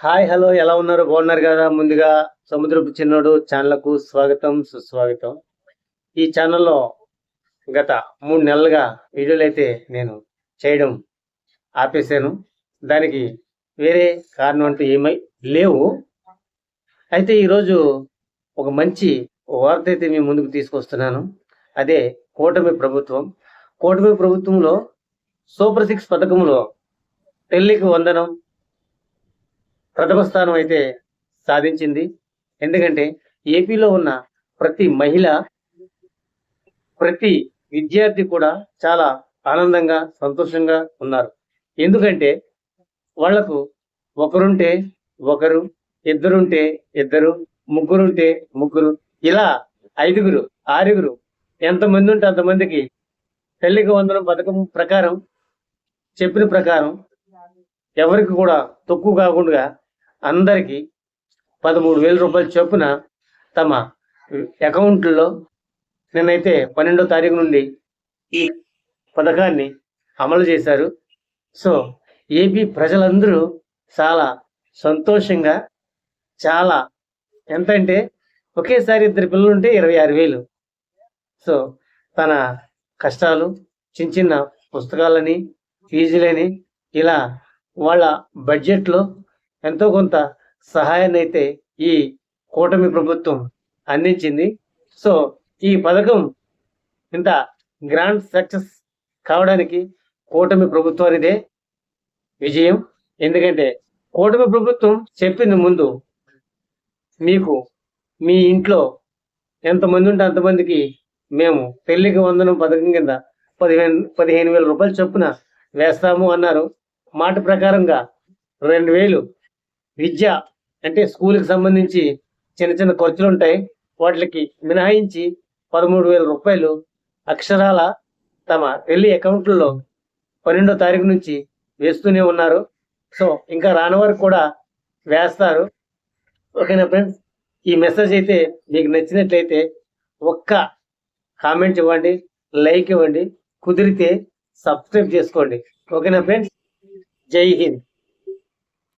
Hi hello ఎలా ఉన్నారు? బాగున్నారు కదా? ముందుగా సముద్రపు చిన్నోడు ఛానల్కు స్వాగతం సుస్వాగతం. ఈ ఛానల్లో గత మూడు నెలలుగా వీడియోలు అయితే నేను చేయడం ఆపేశాను. దానికి వేరే కారణం అంటూ ఏమై లేవు. అయితే ఈరోజు ఒక మంచి వార్త అయితే మీ ముందుకు తీసుకొస్తున్నాను. అదే కూటమి ప్రభుత్వం. కూటమి ప్రభుత్వంలో సూపర్ సిక్స్ పథకంలో పెళ్ళికి వందనం ప్రథమ స్థానం అయితే సాధించింది. ఎందుకంటే ఏపీలో ఉన్న ప్రతి మహిళ ప్రతి విద్యార్థి కూడా చాలా ఆనందంగా సంతోషంగా ఉన్నారు. ఎందుకంటే వాళ్ళకు ఒకరుంటే ఒకరు ఇద్దరుంటే ఇద్దరు ముగ్గురుంటే ముగ్గురు ఇలా ఐదుగురు ఆరుగురు ఎంతమంది ఉంటే అంతమందికి తల్లికి వందనం పథకం ప్రకారం చెప్పిన ప్రకారం ఎవరికి కూడా తక్కువ కాకుండా అందరికీ పదమూడు వేల రూపాయల చొప్పున తమ అకౌంట్లో నిన్నైతే పన్నెండో తారీఖు నుండి ఈ పథకాన్ని అమలు చేశారు. సో ఏపీ ప్రజలందరూ చాలా సంతోషంగా చాలా ఎంతంటే ఒకేసారి ఇద్దరు పిల్లలు ఉంటే ఇరవై ఆరు వేలు. సో తన కష్టాలు చిన్న చిన్న పుస్తకాలని ఫీజులని ఇలా వాళ్ళ బడ్జెట్లో ఎంతో కొంత సహాయాన్ని అయితే ఈ కూటమి ప్రభుత్వం అందించింది. సో ఈ పథకం ఇంత గ్రాండ్ సక్సెస్ కావడానికి కూటమి ప్రభుత్వానిదే విజయం. ఎందుకంటే కూటమి ప్రభుత్వం చెప్పింది ముందు మీకు మీ ఇంట్లో ఎంతమంది ఉంటే అంతమందికి మేము పెళ్ళికి వందనం పథకం కింద పదిహేను పదిహేను వేల రూపాయలు చొప్పున వేస్తాము అన్నారు. మాట ప్రకారంగా రెండు వేలు విద్య అంటే స్కూల్కి సంబంధించి చిన్న చిన్న ఖర్చులు ఉంటాయి వాటికి మినహాయించి పదమూడు వేల రూపాయలు అక్షరాల తమ పెళ్ళి అకౌంట్లలో పన్నెండో తారీఖు నుంచి వేస్తూనే ఉన్నారు. సో ఇంకా రాని వారికి కూడా వేస్తారు. ఓకేనా ఫ్రెండ్స్? ఈ మెసేజ్ అయితే మీకు నచ్చినట్లయితే ఒక్క కామెంట్ ఇవ్వండి లైక్ ఇవ్వండి కుదిరితే సబ్స్క్రైబ్ చేసుకోండి. ఓకేనా ఫ్రెండ్స్? జై హింద్.